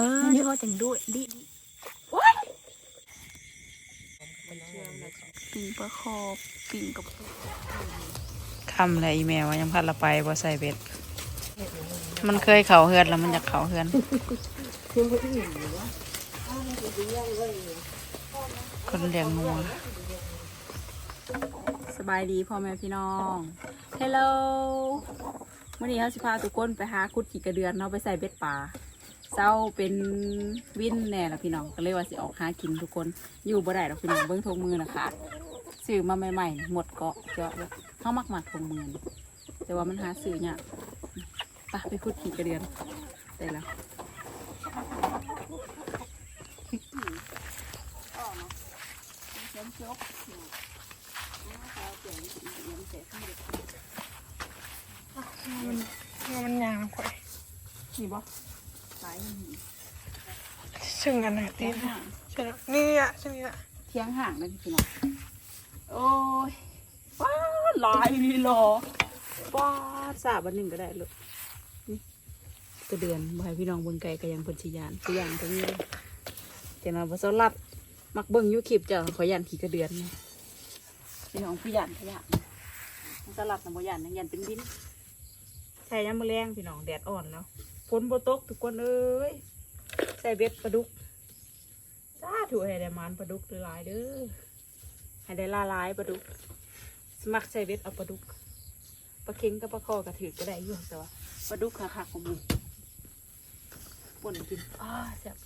ออนี่เขาจังด้วยดิว้ายปิ่งปลาคอปิ่งกับคำอะไรอีแมวยังพัดละไปบ่ใส่เบ็ด มันเคยเข่าเฮือนแล้วมันอยากเข่าเฮือนคนเลี้ยงงัวสบายดีพ่อแม่พี่น้องเฮลโลวันนี้เขาสิพาทุกคนไปหาคุดขี่กระเดือนเนาะไปใส่เบ็ดป่า เศร้าเป็นวินแน่ละพี่น้องก็เลยว่าสิออกหากินทุกคนอยู่บ่ได้หรอกพี่น้องเบิ้งทงมือนะขาดซื้อมาใหม่ๆหมดเกาะเจาะเลยเขามักหมักทงมือนี่แต่ว่ามันหาซื้อเนี่ยากไปไปคุดขี่กระเดือนได้แล้วมันมันยางข่อยนี่บ่ สายซึ่งอันไหนตีเทียนงห่างใช่แล้วนี่อะใช่นี่อะเทียงห่างเลยพี่น้องโอ้ยว้าลายนี่หรอว้าสาบันหนึ่งก็ได้ลูกนี่กระเดือนบ่ให้พี่น้องเบิ่งไก่ก็ยังพิ่นสิยานสิยานตรงนี้เลยจังนั้นบ่สลัดมักเบิ่งยูคลิปเจ้าขอยานขี่กระเดือนไงพี่น้องพี่ยานขยานสลัดน่ะบ่ยานนะยานเป็นวินใส่น้ำมะแรงพี่น้องแดดอ่อนแล้ว ฝนบ่ตกทุกคนเอ้ยใส่เบ็ดปลาดุกสาธุให้ได้มานปลาดุกหลายเด้อให้ได้ลาลายปลาดุก สมัครใส่เบ็ดเอาปลาดุกปลาเค็งกับปลาคอกระถือก็ได้อยู่แต่ว่าปลาดุกขาขาของมึงป่นกินอ้าแซ่บ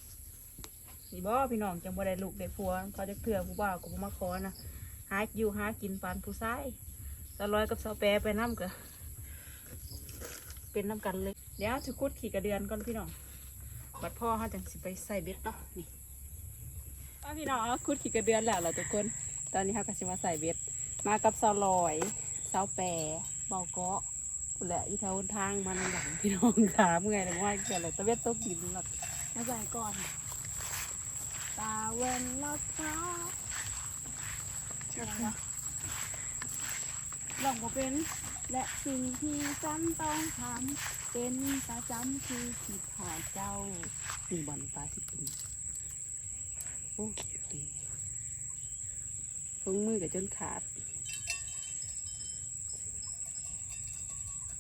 นี่บ่พี่น้องจังบ่ได้ลูกได้ผัวเขาจะเถื่อผู้บ่าวกับผู้มาขอนะหาอยู่หากินปานผู้ชายสาวร้อยกับสาวแปรไปน้ำก็ เป็นน้ำกันเลย เดี๋ยวจะคุดขี่กระเดือนก่อนพี่น้อง บัดพ่อเขาจังสิไปใส่เบ็ดเนาะ นี่ว่าพี่น้องคุดขี่กระเดือนแล้วเหรอทุกคน ตอนนี้เขาก็จะมาใส่เบ็ด มากับสาวลอยสาวแปรเบาเกาะพุ่นแหละอีแถวทางมันหลังพี่น้องถามไงเลยว่าเกิดอะไรตะเบ็ดตกดินหลักมาใส่ก่อน ตาเวนลับฟ้าลองมาเป็น และสิ่งที่ฉันต้องทำเป็นประจำคือคิดหอดเจ้ามีบอลปลาสิกินโอ้ดีทุ่งมือกับจนขาด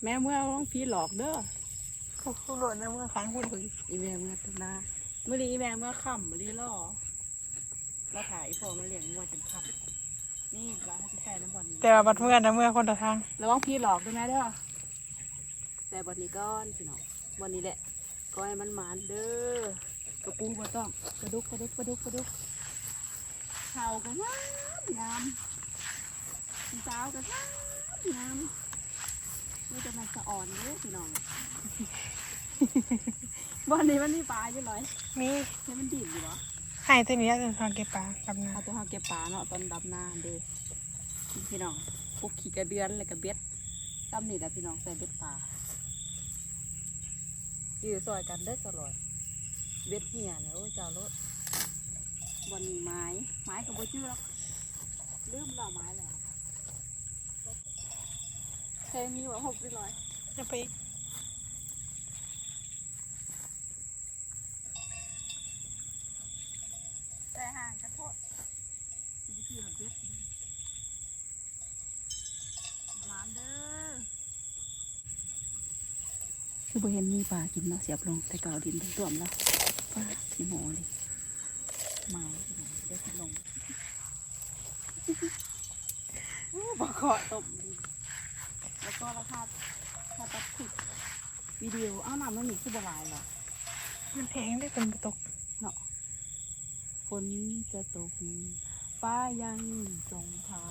แม่เมื่อร้องพีหลอกเด้อเขาเขาโดดนะเมื่อครั้งพูดถึงอีแม่เมื่อตนาเมื่อนี้อีแม่เมื่อค่ำมื่อนี้ล่อมาถ่ายพอมาเลี้ยงงัวจนค่ำ นี่ร้านที่ใส่น้ำบอลแต่ว่าบัดเมื่อนะเมื่อคนละทางระวังพีหลอกด้วยนะเด้อใส่บอลนี้ก้อนพี่น้องบอลนี้แหละก็ให้มันหมานเด้อกระปูบ่ต้องกระดุกกระดุกกระดุกกระดุกเข่าก็งามงามสาวก็งามงามนี่จะมันสะอ่อนเด้อพี่น้องบอลนี้มันมีปลาอยู่หน่อยนี่นี่มันดิ่มอยู่วะให้ตัวนี้จะทางเก็บปลากับน้เอาตัวเขาเก็บปลาเนาะตอนดำนาเด้อพี่น้องพวกขี่กระเดือนแล้วก็เบ็ดตั้มนี่แหละพี่น้องใส่เบ็ดปลายื้อซอยกันเด้อตลอดเบ็ดเหี่ยเนี่ยโอ้เจ้ารถบนมีไม้ไม้กับโบจื้อหรอกลืมเราไม้แล้วเคยมีว่าหกไปร้อยำจะไป แต่ห่างกันโทษนี่คือเบ็ดร้านเด้อ คือ บ่เห็นมีปลากินเนาะเสียบลงแต่เก่าดินท่วมแล้วปลาขี้โมเลยมาเดี๋ยวสิลงปลาเกาะตบดินแล้วก็ราคาถ้าตัดขุดวิดีโออ้าวน้ำมันมีคือบลายเหรอมันแทงได้เป็นกระตกเนาะฝนจะตกฟ้ายังทรงพา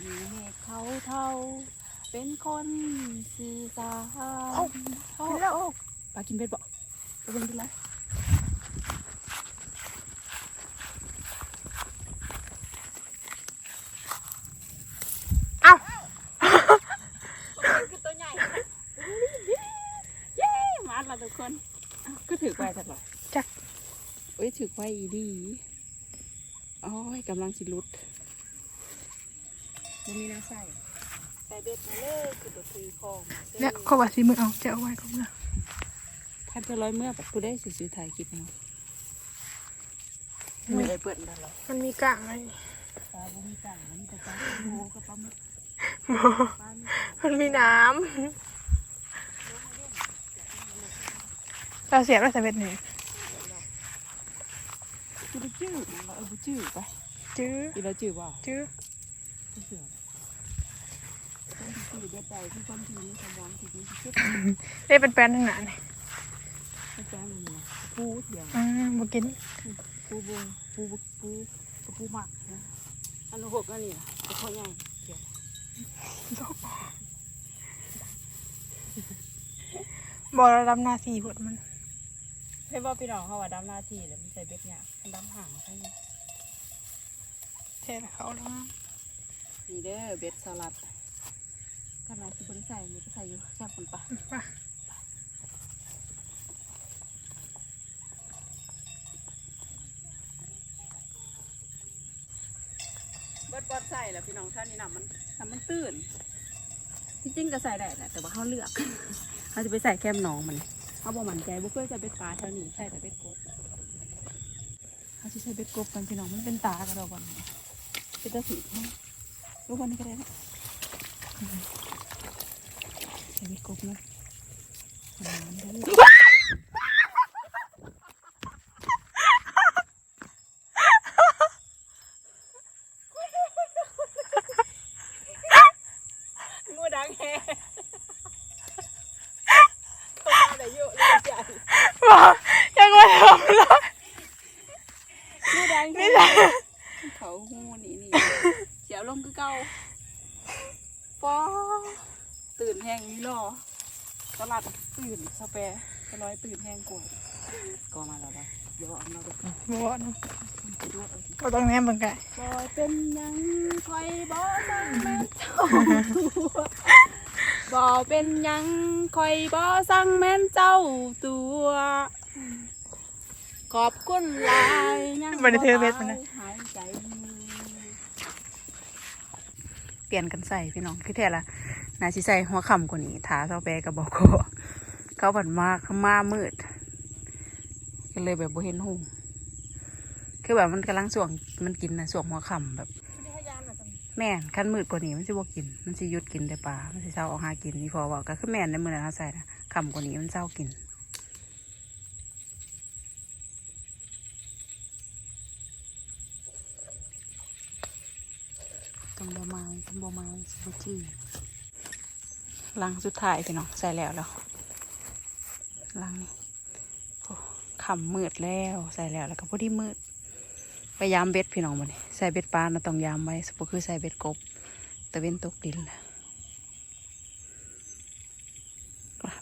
มีเมฆเขาเท่า เป็นคนสื่อสารโอ้โอ้ปลากินเบ็ดบ่ไปเบิ่งดูเลยคือตัวใหญ่เย้มาละทุกคนอ้าวก็ถือไว้สักหน่อยจักเอ้ยถือไว้อีดีโอ้ยกำลังสิหลุดมันมีน้ำใส่ใส่ เบ็ดมาเลยคือตัวถือของมาเนี่ยเขาว่าสิมือเอาจะเอาไว้ก็เมื่อไผคันจะร้อยเมื่อแบบผู้ได้สิซื้อถ่ายคลิปเนาะไม่ได้เปิดได้หรอมันมีกางไหมปลาบุ้มีต่างมันจะปลาโมกับปลาหมึกมันมีน้ำเราเสียบแล้วใส่เบ็ดหนึ่งคือจื้อมันเราเอาไปจื้อไปจื้ออีเราจื้อเปล่าจื้อ ไม่เชื่อคนที่จื้อเด็ดใจที่คนที่มีสมองที่ดีที่สุดได้เป็นแปลนทั้งนั้นเลยไม่แจ้งมันนะปูเดียวอืมบุกินปูบงปูบปูปูปูหมักนะอันหกอันนี้นะเป็นข้อใหญ่เกี่ยวบอกเราดำหน้าสี่ผดมันเพื่อนว่าพี่น้องเขาว่าดำหน้าที่แล้วมันใส่เบ็ดเนี่ยมันดำห่างใช่ไหมเทเขาแล้วนี่เด้อเบ็ดสลัด ขนาดที่บริใส่นี่ก็ใส่อยู่แค่คนปะป่ะเบิดบอดใส่แล้วพี่น้องท่านนี่นำมันนำมันตื่นที่จริงก็ใส่ได้แหละแต่ว่าเขาเลือกเขาจะไปใส่แคมน้องมันเขาบอกมันใจบุกเกอร์จะเบ็ดปลาเท่านี้ใส่แต่เบ็ดกบเขาจะใช้เบ็ดกบกันพี่น้องมันเป็นตากระดอกบอลเป็นตาสีรูปบอลนี่ก็ได้นะใช้เบ็ดกบนะน้ำได้งูดังแฮตัวได้เยอะ เลยจ้ะบอกยังไม่ทำเลยงูดังแฮนี่แหละเข ห้งนี่รอตลาดตื่นสเปรก็ร้อยตื่นแห้งกว่าก็มาแล้วนะเดี๋ยวเอามาดูบอกนะไปดูเอาสิก็ต้องแนมเบิ่งไก่บอยเป็นหยังคอยบอสั่งแม่นเจ้าตัวบอเป็นหยังคอยบอสั่งแม่นเจ้าตัว ขอบคุณหลายยังบ่ได้เทเบ็ดมันนะหายใจเปลี่ยนกันใส่พี่น้องคือแท้ละ นาสิใส่หัวคำกว่านี้ถาเท่าแปกับบอกก็เขาผันมากขมามืดก็เลยแบบโบเห็นหงคือแบบมันกำลังส่วงมันกินนะส่วงหัวคำแบบ แม่นขั้นมืดกว่านี้มันสิบ่กิน มันสิยุดกินแต่ปลามันสิเศร้าออกหากินนี่พอบอกก็คือแม่นในมือนะเขาใส่นะคำกว่านี้มันเศร้ากิน ต้องบ่มาต้องบ่มาสิบ่จื้อ ลังสุดท้ายพี่น้องใส่แล้วแล้วลังนี่โอ้ขำมืดแล้วใส่แล้วแล้วก็พอดีมืดไปยามเบ็ดพี่น้องมันใส่เบ็ดปลานะต้องยามไว้สปคือใส่เบ็ดกบตะเวนตกดินแล้ว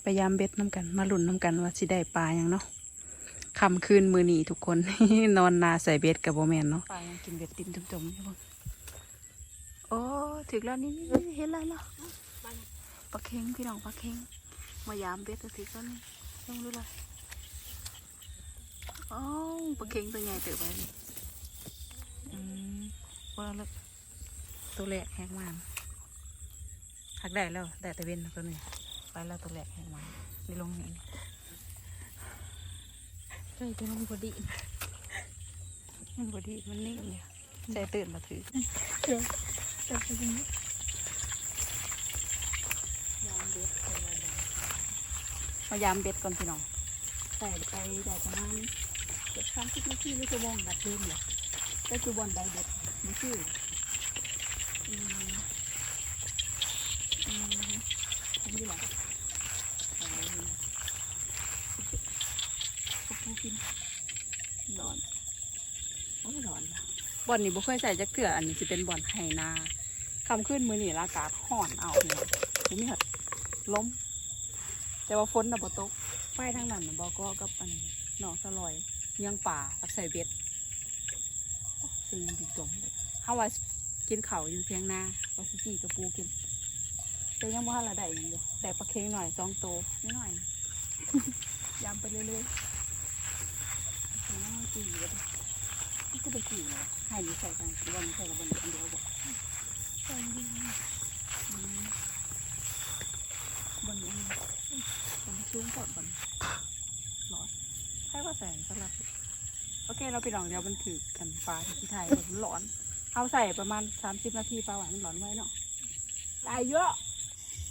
ไปยามเบ็ดน้ำกันมาหลุ่นน้ำกันว่าสิได้ปลาอย่างเนาะคำคืนมือหนีทุกคน นอนนาใส่เบ็ดกับโบแมนเนาะปลายังกินเบ็ดตินจมๆอยู่เบงโอ้ถึงแล้วนี่เห็นแล้วเหรอป ลาเค็งพี่น้องปลาเค็งมายามเบ็ดตัวทีก็นี่ลองดูเลยโอ้ปลาเค็งตัวใหญ่เติบไปนี่อืมว่าแล้วตัวแหลกแหกมันหักได้แล้วได้แต่เว้นตัวนี้ไปแล้วตัวแหลกแหกมันนี่ลงนี่ใช่จะลงพอดีมันบดีมันนิ่งเนี่ยใจตื่นมาถือเดี๋ยวจะไปตรงนี้ มายามเบ็ดก่อนพี่น้องใส่ไปได้ประมาณเกือบสามสิบนาทีหรือชั่วโมงนัดเดิมเลยได้คือบอลได้เบ็ดนี่คือนี่แหละเอาไว้นี่ขอบคุณกินร้อนโอ้ร้อนบอลนี่บ่เคยใส่จักเถื่ออันนี้สิเป็นบอลไหนาคำขึ้นมือนี่อากาศห่อนเอาเนี่ยบ่มีหัดล้ม แต่ว่าฝนน่ะบ่ตกไฟทางนั้นน่ะบ่ก็กับอันหนองสลอยเลี้ยังป่ากับใส่เบ็ดซึ่งดีตรงเลยเฮาว่ากินข้าวอยู่เทียงนาว่าสิจีกับปูกิน แต่ยังบ่ทันละได้หยังอยู่แต่ปลาเค็งหน่อยสองโตนิดหน่อยยำไปเรื่อยๆเอาน้ำจีนเลยนี่ก็เป็นจีนเลยให้อยู่ใส่กันวันนี้ใส่กับบนอันเดียวบ่อกใส่ดีอืม บนนี้บนชุ่มก่อนบนช่ว่าแสนสลับ โอเค เราไปลองเดี๋ยวมันถือกันปลาที่ไทยมันร้อน เอาใส่ประมาณสามสิบนาทีปลาหวานมันร้อนไว้เนาะได้เยอะ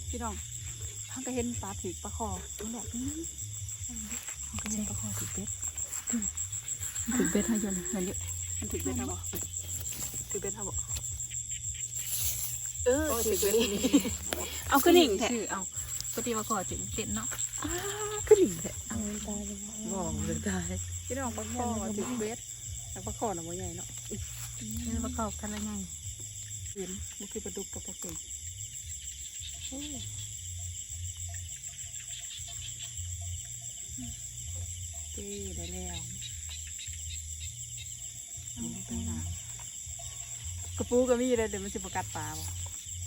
พี่น้องท่านก็เห็นปลาถือปลาคอตัวแหลกนี่ท่านก็เห็นปลาคอถือเบ็ดถือเบ็ดให้เยอะเลยมันเยอะมันถือเบ็ดทำบ่ถือเบ็ดทำบ่เออโอ้ยถือถือเบ็เบ็ดดเอาขึ้นหนิงแท้ชื่อเอาปฏิมาขอถึงเต็นเนาะ ขึ้นหนิงแท้เอาตายเลยบอกเลยได้พี่น้องปลาคอถือเบ็ดแต่ปลาคอน่ะบ่ใหญ่เนาะเออประกอบกันละไงเห็นมันคือปลาดุกกับปลาเก่งเต้ได้แล้วนี่ไปหากระปูก็มีเลยเดี๋ยวมันจะประกัดปลาบ่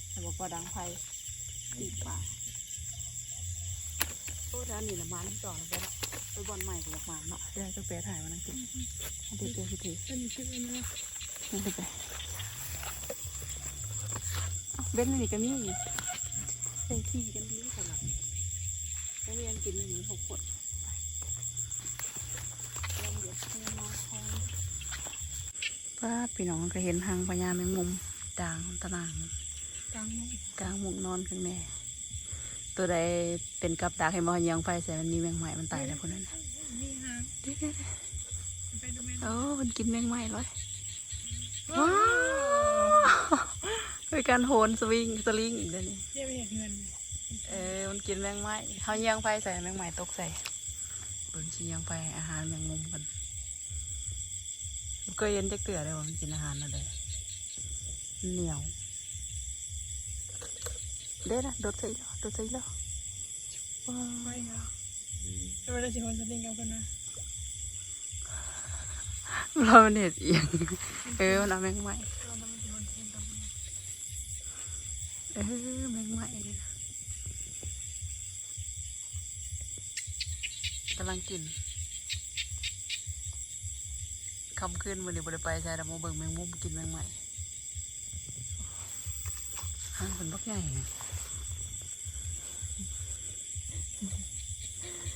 แต่บอกว่าดังไฟตีปลา โอ้ด้านนี้ละมันจ่อแล้วไปละไปบอลใหม่ก็บอกมาเนาะเดี๋ยวจะแปรถ่ายมานั่งกินอันเดียวเดียวพี่ทีอันชื่ออะไรนะนั่นไปไปเบ้นนี่ก็มีใส่ที่กันดีสำหรับแล้วเรียนกินอันนี้หกขวดลองเดี๋ยวให้มาทองป้าพี่น้องก็เห็นหางพญาแมงมุมด่างตะนางตังค์กลางมุกนอนข้างแม่ ตัวใดเป็นกับดักให้มอยังไฟใส่มันมีแมงใหม่มันตายแล้วคนนั้นน่ะมีหางเดี๋ยวเดี๋ยวเดี๋ยวไปดูแม่โอ้มันกินแมงใหม่เลยว้าว้าวเป็นการโหนสวิงสลิงอีกเดี๋ยวนี้เรียกไปเห็นเงินเออมันกินแมงไม้เขาเยียงไฟใส่แมงไม้ตกใส่เบิ่งชีเยียงไฟอาหารแมงมุมกันมันก็เย็นจะเกลือเลยว่ามันกินอาหารอะไรเหนียว เด้นะโดดใส่แล้วโดดใส่แล้วว้าไปแล้วจะไปได้สิคนสลิงกับคนนะเรามันเห็ดเอียงเออมันเอาแมงไม้เราต้องสิคนสลิงกับคนนะเออแมงไม้เลยนะกำลังกินคำขึ้นมือเดี๋ยวบริไปใช่แต่โมเบิ่งแมงมุมกินแมงไม้ห้างเป็นบักใหญ่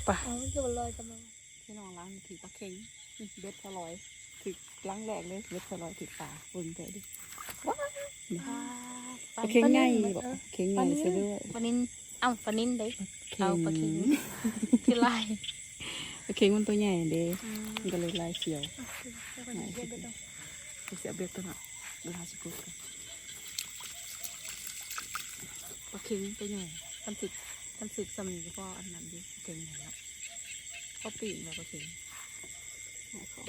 ไปเอาจะมาลอยกันมาพี่น้องล้างถือปลาเค็งนี่เบ็ดพลอยถือล้างแรกเลยเบ็ดพลอยถือปลาเบิ่งเจอดิว้าวปลาเค็งง่ายบอกเค็งง่ายซะด้วยปลานินเอ้าปลานินเด้เอาปลาเค็งคือลายปลาเค็งมันตัวใหญ่เด้มันก็เลยลายเขียวจะไปไหนเก็บไปดูไปเสียเบ็ดตัวน่ะดูหาสิกุกกันปลาเค็งตัวใหญ่ทันสึก ทันสึกสมีก็อันนั้นดิเค็งใหญ่แล้วก็ปีนแล้วปลาเค็งหายของ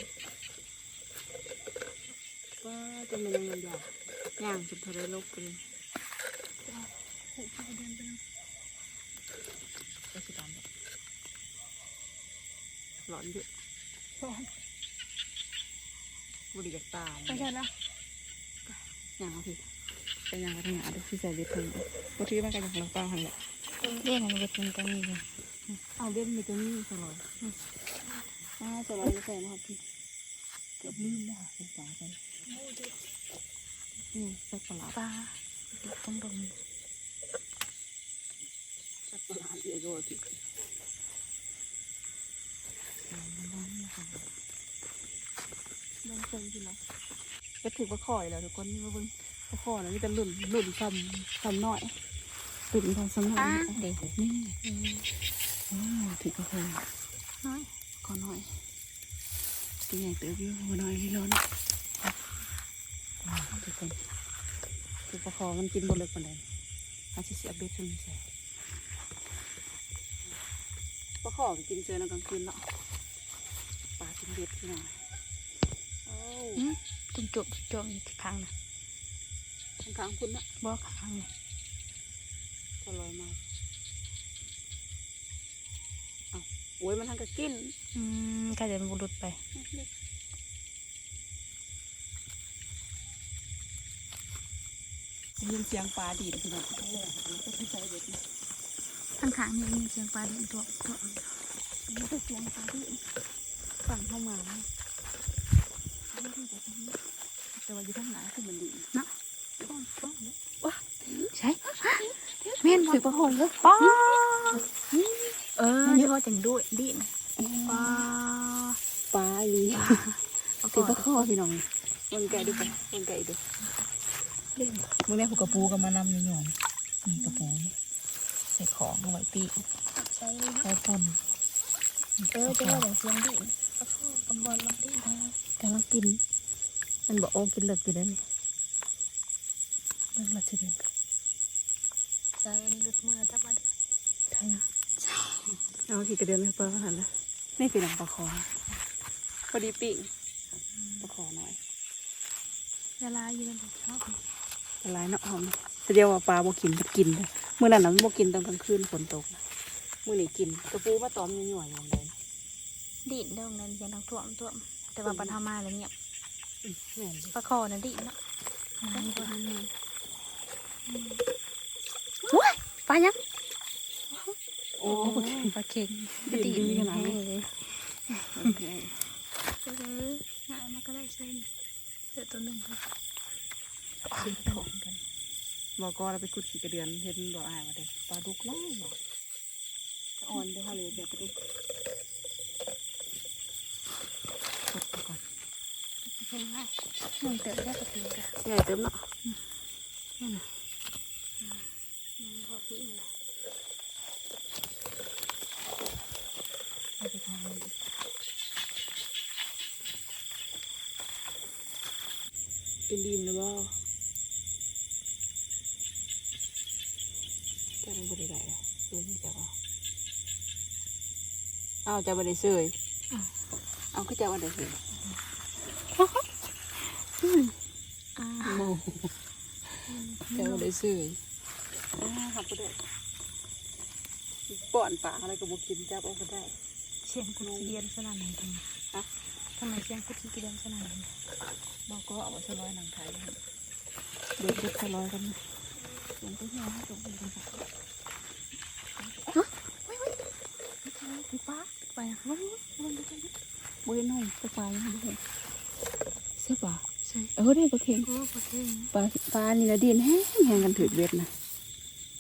ว่าจะมันยังไงยากย่างจุดเทะเลลบไปเลยโอ้โหเดินไปดูไปสิตามแบบหลอนเยอะสองบุหรี่จากตาไม่ใช่แล้วอย่างเอาพี่ไปย่างไปทางหาดูที่ใส่เบ็ดถึงบางทีมันก็อย่างเราเปล่าหันแหละ เรียกมันเป็นตัวนี้เลยเอาเบ็ดมีตัวนี้สลอยอ่าสลอยจะใส่นะครับพี่เกือบลืมแล้วใส่สายไปนี่สักปลาปลาต้องดมสักปลาเยอะโยพี่น้องเซ็งที่เราก็ถือว่าคอยแล้วทุกคนนี่มาเบิ่งว่าคอนะมีแต่หลุ่นหลุ่นซ้ำซ้ำน้อย หลุ่นทำซ้ำน้อยเด็กนี่อ๋อถือว่าคอยน้อยขอหน่อยตัวใหญ่เติบอยู่ขอหน่อยนี่ร้อนทุกคนคือปลาคอมันกินบนเล็กปานใดอาจจะเสียเบ็ดตรงนี้ใส่ปลาคอมันกินเจอในกลางคืนเนาะปลากินเบ็ดที่ไหนโอ้จุ่มจุ่มจุ่มที่ข้างนะข้างๆคุณนะบอกข้างเลยก็ ลอยมาเอาโอ้ยมันทางกะกินอืมก็จะมันบุรุษไปได้ยินเสียงปลาดีดพี่น้องก็เลยก็ไปใส่เบ็ดนะข้างข้างนี่มีเสียงปลาดินตัวตัวมันก็เสียงปลาดีดฝั่งเข้ามานะแต่ว่าอยู่ข้างหลังคือมันดีนะใช่ เม่นถือปลาหงเลยป้าเออนี่เขาจังด้วยดินป้าายลีปลาถือคปอลาข้อพี่น้องมึงไก่ดูไปมึงไก่ดูมึงได้ผูกกระปูกับมานำนี่หน่อยนี่กระปูนี่ใส่ของเอาไว้ปีกใช่เลยใส่ปุ่นเออจะว่าอย่างเสียงดิปลาคอปลาบอลลำดิกำลังกิน มันบอกโอ้กินเลิกกินได้ไหมเลิกละสิเดือน ใช่อันนี้ดุดมือจับมา ใช่นะเอาขี่ก ระเดือนไปปลาหันนะนี่คือหนังปลาคอพอดีปีกปลาคอหน่อยเวลาอยู่ในบ่ชอบละลายเนาะหอมแต่เดียวว่าปลาบ่กินมันกินเลยเมื่อนั้นน่ะมันบ่กินตอนกลางคืนฝนตกน่ะมื่อนี้กินกระปูมาตอมยั่วๆอย่างเดนดินเดิมนั้นยังต้องท่วมท่วม แต่ว่าปัญหามาแล้วเงียบแม่นดิปลาคอนั่นดินเนาะมันก็มันมันปลายัง โอ้ปลาเค็งปลาเค็งดินดีขนาดนี้เลยโอเคเออง่ายมากก็ได้เส้นเดี๋ยวตัวหนึ่งค่ะของกันบอกก็เราไปกุดขี่กระเดือนเห็นบ่อายมาเด้ปลาดุกล่องบ่จะอ่อนเด้อค่ะเลยเดี๋ยวปลาดุกกดไปก่อนปลาเค็งง่ายหนึ่งเติมได้ปลาเค็งค่ะใหญ่เติมเนาะ อืมพอพี่เลย เอาไปทางนี้กินดีมนะบ่จะมันบ่ได้ได้หรอดูนี่จะบ่อ้าวจะบ่ได้เสยเอาคือจะบ่ได้เสยอ่าโมจะบ่ได้เสยอ้าวครับบ่ได้ป้อนปลาอะไรก็บ่กินจับเอาก็ได้เสียงกุฏิเดียนสนั่นเลยทำไมฮะทำไมเสียงกุฏิเดียนสนั่นเลยบอกก็เอาไว้สลอยหนังไทยเด็กเด็กสลอยกันนะเสียงก็เหี่ยวให้ตกเป็นกันค่ะพี่ป้าไปอะเฮ้ยมันดูกันบ่เห็นห้องปลาปลายังบ่เห็นใช่ปะใช่เออได้ปลาเค็งโอ้ปลาเค็งปลาปลานี่นะดินแห้งแห้งกันถือเบ็ดนะ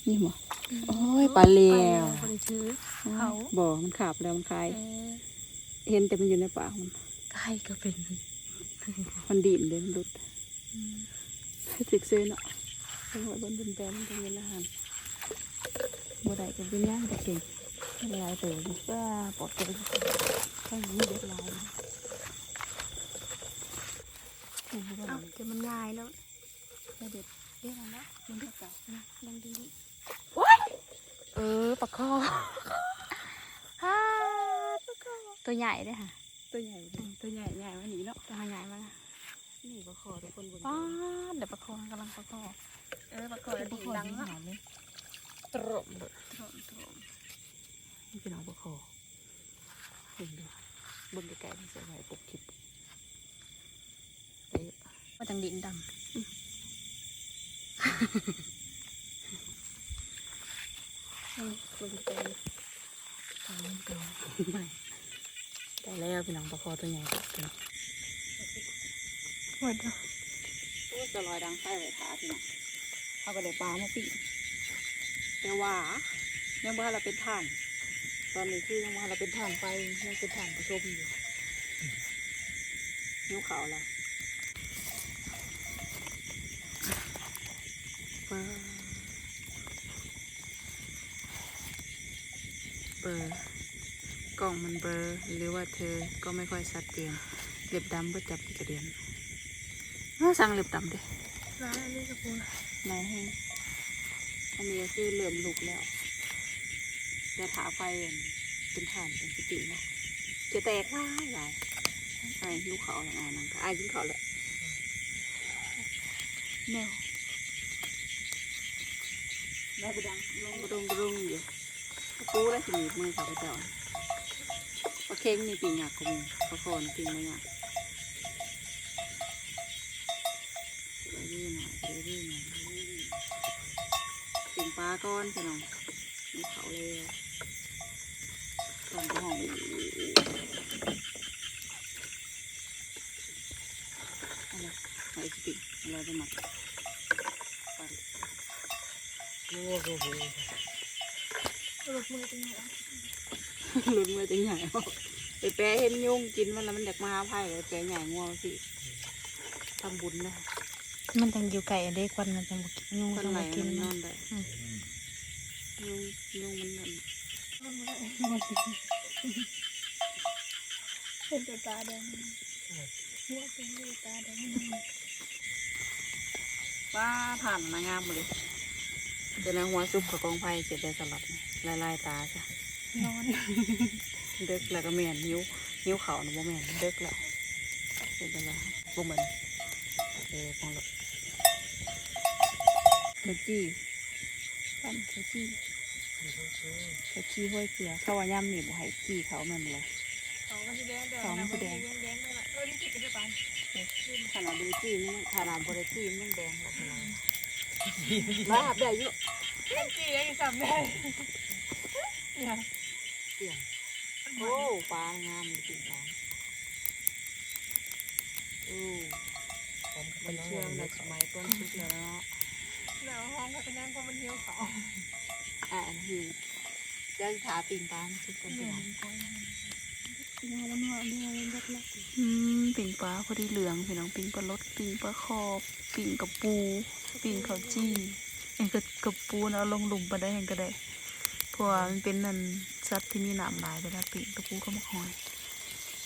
นี่บ่ โอ้ยปลาเลวปลาเลวถือเขาบ่มันขาบแล้วมันคลายเออเห็นแต่มันอยู่ในปากมันไก่ก็เป็น มันดินเลยมันหลุดให้สิกเซนเนาะเป็นหัวบนดินแปลนเป็นเงินอาหารบ่ได้กับเป็นย่างแต่เก่งหลายตัวอยู่ก็ปลดตัวข้างนี้เด็ดหลายเอ้าแต่มันง่ายแล้วเด็ดเรียกอะไรนะมันก็เก่านะยังดี เออปลาคอฮ่าปลาคอตัวใหญ่เลยค่ะ ตัวใหญ่เลยตัวใหญ่ใหญ่มาหนีเนาะตัวใหญ่มากนี่ปลาคอทุกคนบนป้าดเดี๋ยวปลาคอกำลังปลาคอเออปลาคอปลาดีคอดังนี่เนาะหอมเลยตรมเลยโถมโถมนี่เป็นน้องปลาคอเห็นดูบนไกลๆนี่จะไว้ปกคลิปไปมาจังดินดนี่ บนไกลทางเก่าไม่ได้แล้วเป็นน้องปลาคอตัวใหญ่ตัวนี้ำหมดแล้วโอ้จะลอยดังไฟไว้ขาพี่น้องเอาไปเลยปลามาปีแต่ว่ายังว่าเราเป็นท่าน ตอนนี้คือยังว่าเราเป็นท่านไฟยังเป็นท่านผสมอยู่นิ้วเขาวแล้วปลา เบอร์กล้องมันเบลอร์หรือว่าเธอก็ไม่ค่อยชัดเจนเล็บดำก็จับกระเดียนอ้าวสั่งเล็บดำดิร้านนี้กับปูนะนายให้อันนี้ก็คือเหลื่อมลุกแล้วจะถาไฟอันเป็นฐานเป็นสตินะจะแตกหลายหลายไอ้ลูกเขาละอ่านังค่ะอ้ายกินเขาวแหละแมวได้ไปดังลงกระดุงกระดุงอยู่ ปูแล้สิหนีมือเขาไปเจ้าปลาเค็งนี่ปีหยักก็มีปลาโคนปีไม่หยักไปดื้อหน่อยไปดื้อหน่อยปดื้อหน่อยปีปลาก้อนพี่น้องมีเขาเลยตอนก็ห้องอะไรหอยสติอะไรไปหมักปลารถมือเป็ นไงลุ้นว่าจะใหญ่ออกไปแปรเห็นยุงกินมันแล้วมันอยากมาหาไผ่เลยแปรใหญ่ง่วงสิทำบุญนะมันต้องอยู่ไก่เด็กวันมันจะมากินยุงคนจะไหลมากินมันนมัอนนได้ยุงยุงมันนั่นเป็นตัวตาแดงหัวเป็นตาแดงป้าผ่านมางามหมดเลยเดี๋ยวนะหัวซุปกับกองไผ่เจ็ดได้สลัด ลายลายๆตาจ้ะนอนเด็กแล้วก็แม่นนิ้วนิ้วเขาหนูบ่แม่นเด็กแล้วเป็นอะไรบ่เหมือนเออพองละเมื่อกี้ปั้นเมื่อกี้เมื่อกี้ห้วยเกลือเข้าว่าย่ำนี่บ่ให้กี้เขาแม่นเลยเขามันสีแดงเขามันสิแดงแดงแดงเลยล่ะเออนี่กินได้ปานขนาดดูจี้มันขนาดบริจี้มันแดงหมดเลยลาบได้อยุเล่นจีได้สามได้ เนี่ยเกี่ยงโอ้ปลางามเลยกินปลาโอ้มันเชื่อมในสมัยต้นชุดแล้วเนาะหนาวห้องก็เป็นนั่งเพราะมันเหี่ยวเขาอ่าอันที่เจ้าขาปิงปลาชุดกันเป็นแล้วมันเนื้อเล็กเล็กอืมปิ่งปลาพอดีเหลืองพี่น้องปิ่งปลาลดปิ่งปลาคอปิ่งกับปู ปิ่งเขาวจี้เองก็กับปูนะเอาลงหลุมไปได้เองก็ได้ พราะว่ามันเป็นนั่นสัตว์ที่มีหนามหลายเวลาปิงกับปูก็มาหอย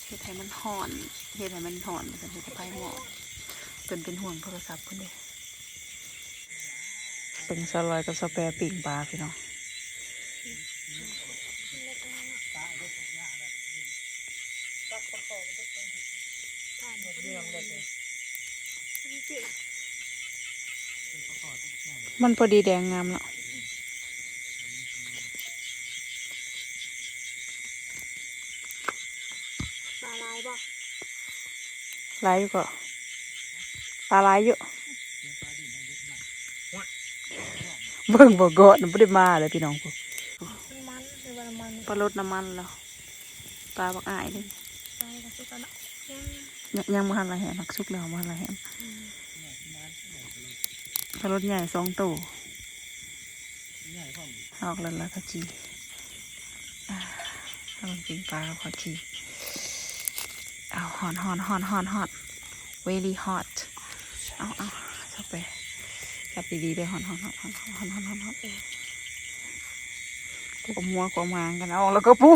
เฮ็ดให้มันห่อนเฮ็ดให้มันห่อนมันจะเฮ็ดให้ไฟหมอกเป็นเป็นห่วงโทรศัพท์เพิ่นเด้เป็นสลอยกับสแปรปิ่งปลาพี่น้องมันพอดีแดงงามแล้วปลาลายบ่ ลายอยู่ก็ปลาลายอยู่เบิ่งบ่กอดน่ะบ่ได้มาเลยพี่น้องพวกมันหรือว่ามันปลาลดน้ำมันแล้วปลาบักอายเลยปลาก็สุกันละยังยังยังบ่ทันละแหมักสุกแล้วบ่ทันละแหมปลารถใหญ่สองตู้ออกแล้วแล้วก็จีอ่าเอามันปิงปลาขอจี เอาหอนหอนหอนหอนหอน very hot เอาเอาเข้าไปจับดีๆเลยหอนหอนหอนหอนหอนหอนหอนหอนกูก็มัวกูมางกันเอาแล้วก็ปู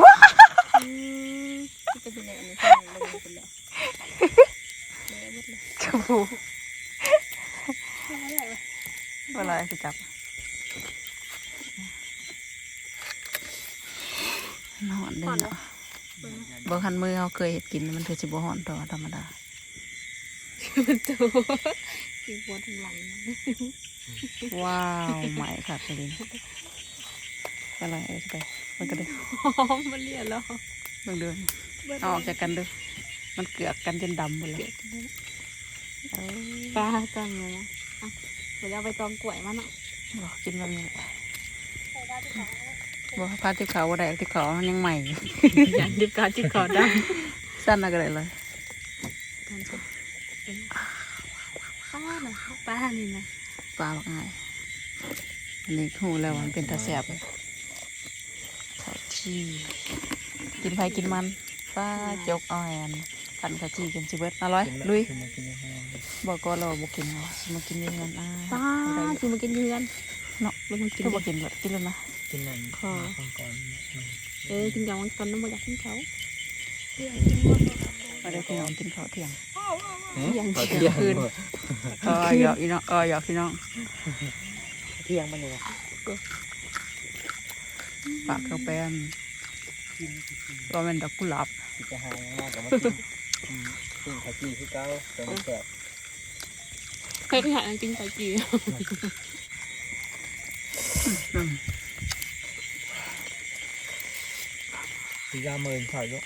อืมจะเป็นอย่างนี้เป็นอย่างนี้เป็นอย่างนี้จะปูอะไรวะเวลาจะจับนอนได้เนาะ บ่คันมือเขาเคยเห็ดกินมันถือสิบ่หอนต่อธรรมดามันโตกินปวดทั้งหลังนะว้าวใหม่ค่ะไปเลยอะไรเอ้ยไปมันก็ได้หอมมันเลียนแล้วเบิ่งเดือนเอาออกจากกันเด้อมันเกลือกกันจนดำหมดเลยเอ้ยปลาจังเลยนะอะเดี๋ยวเอาไปตองกล้วยมันเนาะบอกกินแบบนี้แหละ บอกพาทิพเขาว่าได้ทิพเขามันยังใหม่อยู่อย่างดิบกาจิบขอดสั้นอะไรเลยำข้าวนะปลานี่นะปลาบักอายอันนี้หูแล้วมันเป็นตาแสบข้าวจีกินไผกินมันป้าจกเอาแอนปั่นข้าวจีกันสิเบิดอร่อยลุยบอกก็เราบอกกินเราสิมากินเงินอ่าปลาอะไรคือมากินเยือน เนาะลงมากินก็บอกกินแบบกินแล้วนะกินนั่นขอฟังก่อนเออกินกับมันตอนน้ำมันอยากกินเขามาได้พี่น้องกินข้าวเที่ยงยังเที่ยงคืนเออหยอกอีน้องเออหยอกพี่น้องเที่ยงมันเนี่ยปากเขาแป้นว่าเป็นดอกกุหลาบที่จะหายังมากกับมากินอืมกินข้าวจีคือเก้าแต่มันแสบเคยไปหากินไก่จี อืมคือยาเมินข่าวเยอะ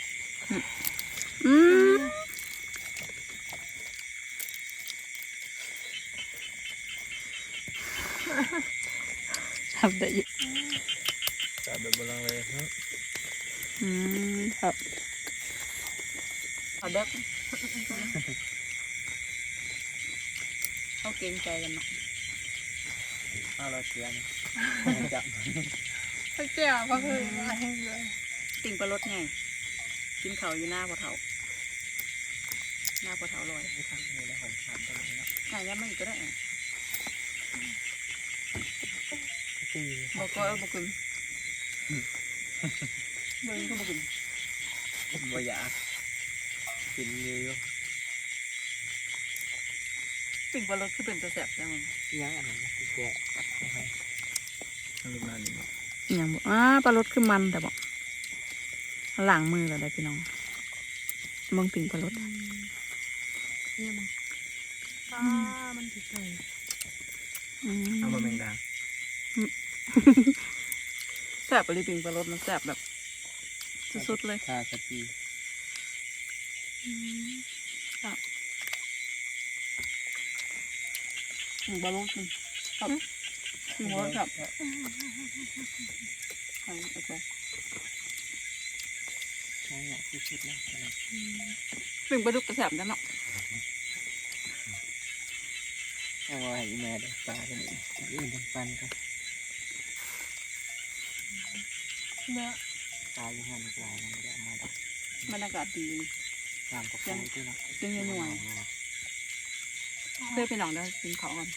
อืมทำได้อยู่จับแบบโบราณเลยครับอืมครับเอาเด็กเขาเกรงใจกันเนาะอ้าวเราเสียนี่ จับข้าวเจียวก็คืออะไรเลยติ่งปลารสไงกินข้าวอยู่หน้าปะเถาหน้าปะเถาลอยนี่ทำนี่แล้วผมทำตรงนี้เนาะหน้ายับมันอีกก็ได้อะตีบอกก็บอกกินเบิ้งก็บอกกินบ่อยากกินอยู่อยู่ปิ่งปลาลดคือเป็นตัวแสบจังยังอันนี้นะแกะให้ ลูกนั่นนี่อหย่างบอกอ่าปลาลดคือมันแต่บอกหลังมือแล้วได้พี่น้องเบิ่งปิ่งปลาลดเนี่ยมันป้ามันติดเลยอืมเอามาแมงดาแสบไปเลยปิ่งปลาลดมันแสบแบบสุดๆเลยทาสกีปิ่งปลาลดกินครับ ปิ่งปลาลดครับเอาโอเคใช่อะที่สุดแล้วปิ่งปลาดุกกระแสบกันเนาะเอาไว้แม่เด้อปลาตัวนี้อื่นเป็นปันกันเนื้อปลาอยู่หันปลายมันจะมาได้บรรยากาศดีตามกับปูด้วยนะยังยังหน่วยเพื่อไปหนองเด้อกินเขาวก่อน